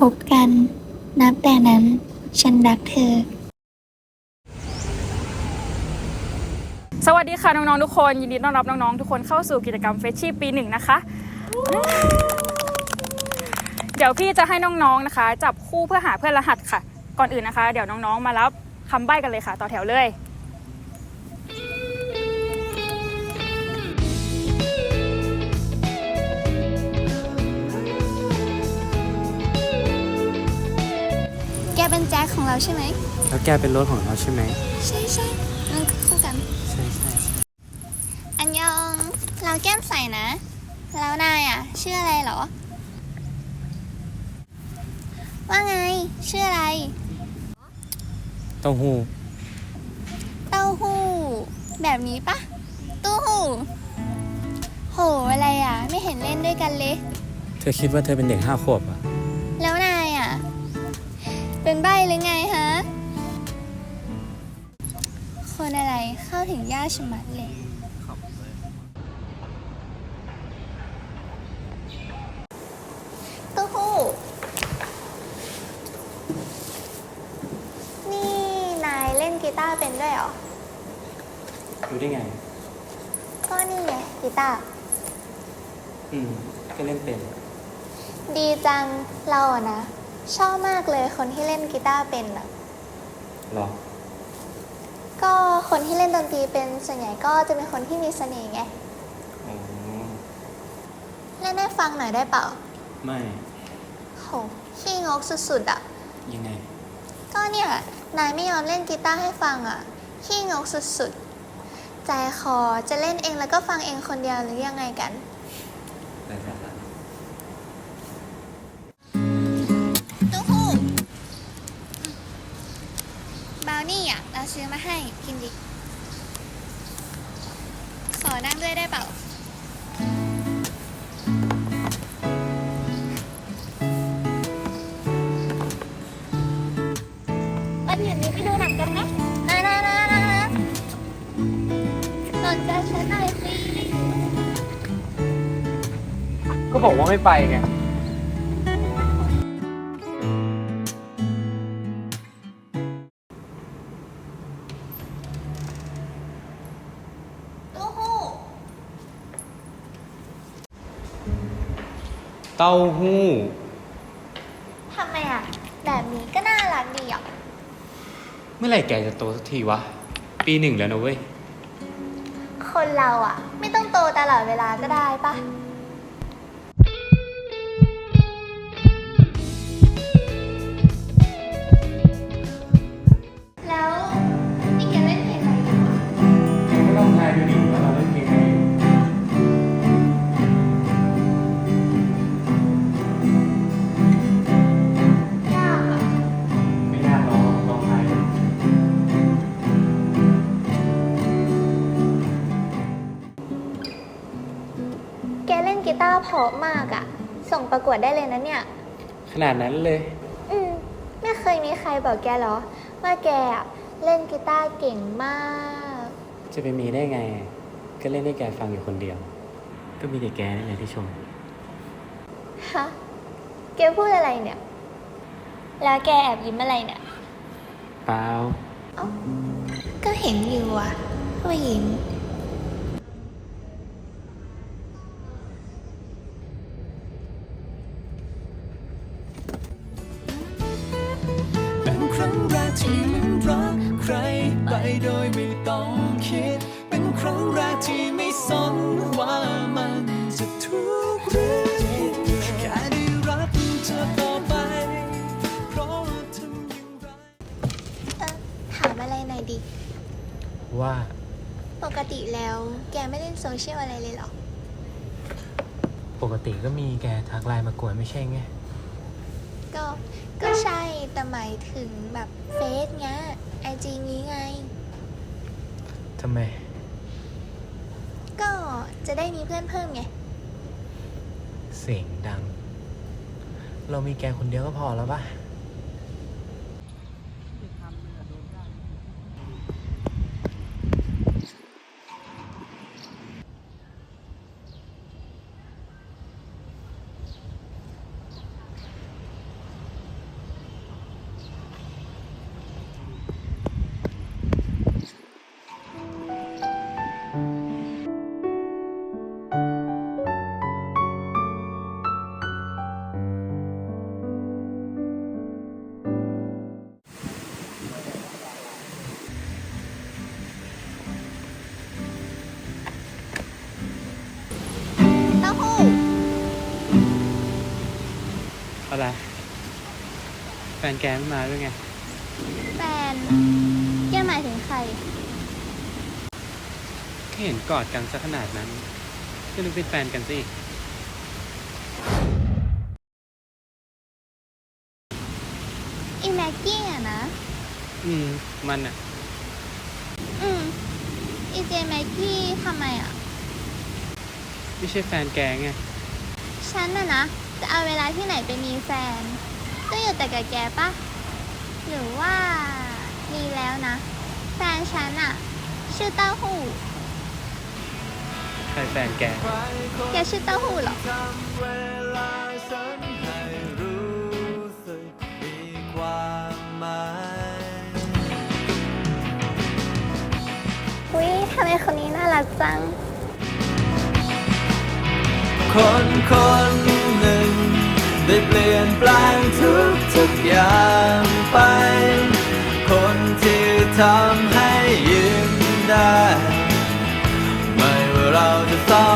พบกัน นับแต่นั้น ฉันรักเธอ สวัสดีค่ะ น้อง ๆ ทุกคน ยินดีต้อนรับน้อง ๆ ทุกคนเข้าสู่กิจกรรมเฟชชี่ปีหนึ่งนะคะ เดี๋ยวพี่จะให้น้อง ๆ นะคะ จับคู่เพื่อหาเพื่อนรหัสค่ะ ก่อนอื่นนะคะ เดี๋ยวน้อง ๆ มารับคำใบ้กันเลยค่ะ ต่อแถวเลย เป็นแจ็คของเราใช่ไหม แล้วแกเป็นรถของเราใช่ไหม ใช่ใช่มันคู่กัน ใช่ใช่อันยอง เราแก้มใสนะ แล้วนายอะ ชื่ออะไรเหรอ ว่าไง ชื่ออะไร เต้าหู้ เต้าหู้ แบบนี้ปะตู้หู้ โห อะไรอะ ไม่เห็นเล่นด้วยกันเลย เธอคิดว่าเธอเป็นเด็กห้าขวบอะแล้วนายอะ เป็นใบหรือไงฮะ คนอะไรเข้าถึงยากชะมัดเลยตู้หู้ นี่นายเล่นกีตาร์เป็นด้วยเหรอ รู้ได้ไง ก็นี่ไงกีตาร์ อืม ก็เล่นเป็น ดีจังเราอะนะ ชอบมากเลยคนที่เล่นกีตาร์เป็นอะหรอ ก็คนที่เล่นดนตรีเป็นส่วนใหญ่ก็จะเป็นคนที่มีเสน่ห์ไง อ๋อ เล่นให้ฟังหน่อยได้เปล่าไม่ โหขี้งกสุดๆอะยังไง ก็เนี่ย นายไม่ยอมเล่นกีตาร์ให้ฟังอะขี้งกสุดๆ ใจคอจะเล่นเองแล้วก็ฟังเองคนเดียวหรือยังไงกัน ซื้อมาให้กินดิ ขอนั่งด้วยได้เปล่า วันเห็นนี้ไปดูหนังกันไหมนะนะนะนะนะนอนใจฉันหน่อยสิ ก็บอกว่าไม่ไปไง เต้าหู้ ทำไมอะ แบบนี้ก็น่ารักดีอะ เมื่อไหร่แกจะโตสักทีวะ ปีหนึ่งแล้วนะเว้ย คนเราอะ ไม่ต้องโตตลอดเวลาก็ได้ปะ เพราะมากอะส่งประกวดได้เลยนะเนี่ย ขนาดนั้นเลย อืม ไม่เคยมีใครบอกแกเหรอ ว่าแกอะเล่นกีตาร์เก่งมาก จะไปมีได้ไง ก็เล่นให้แกฟังอยู่คนเดียว ก็มีแต่แกนี่แหละที่ชม ฮะ แกพูดอะไรเนี่ย แล้วแกแอบยิ้มอะไรเนี่ย เปล่าเอ้าก็เห็นอยู่อะว่ายิ้ม รั้งแรกที่มันรักใครไปโดยไม่ต้องคิด เป็นครั้งแรกที่ไม่สนว่ามันจะถูกหรือผิดแค่ได้รักเธอต่อไป เพราะทำอย่างไร เออถามอะไรหน่อยดิ ว่าปกติแล้วแกไม่เล่นโซเชียลอะไรเลยเหรอ ปกติก็มีแกทักไลน์มากวนไม่ใช่ไง ก็ ก็ใช่ แต่หมายถึงแบบเฟซเงี้ยไอจีนี้ไง ทำไม ก็จะได้มีเพื่อนเพิ่มไง เสียงดัง เรามีแกคนเดียวก็พอแล้วป่ะ อะไร แฟนแกไม่มาด้วยไง แฟนแกหมายถึงใครแค่เห็นกอดกันซะขนาดนั้นก็นึกเป็นแฟนกันสิอีแม็กกี้อะนะ อืม มันอะอืมอีเจแม็กกี้ทำไมอะไม่ใช่แฟนแกไง ฉันน่ะนะ จะเอาเวลาที่ไหนไปมีแฟน ก็อยู่แต่กับแกปะหรือว่ามีแล้วนะ แฟนฉันอะชื่อเต้าหู้ใครแฟนแก แกชื่อเต้าหู้เหรอทำเวลาฉันให้รู้สึกมีความหมายอุ้ยทำไมคนนี้น่ารักจัง คนคนหนึ่งได้ เปลี่ยนแปลงทุกทุกอย่างไป คนที่ทำให้ยิ้มได้ ไม่ว่าเราจะเศร้า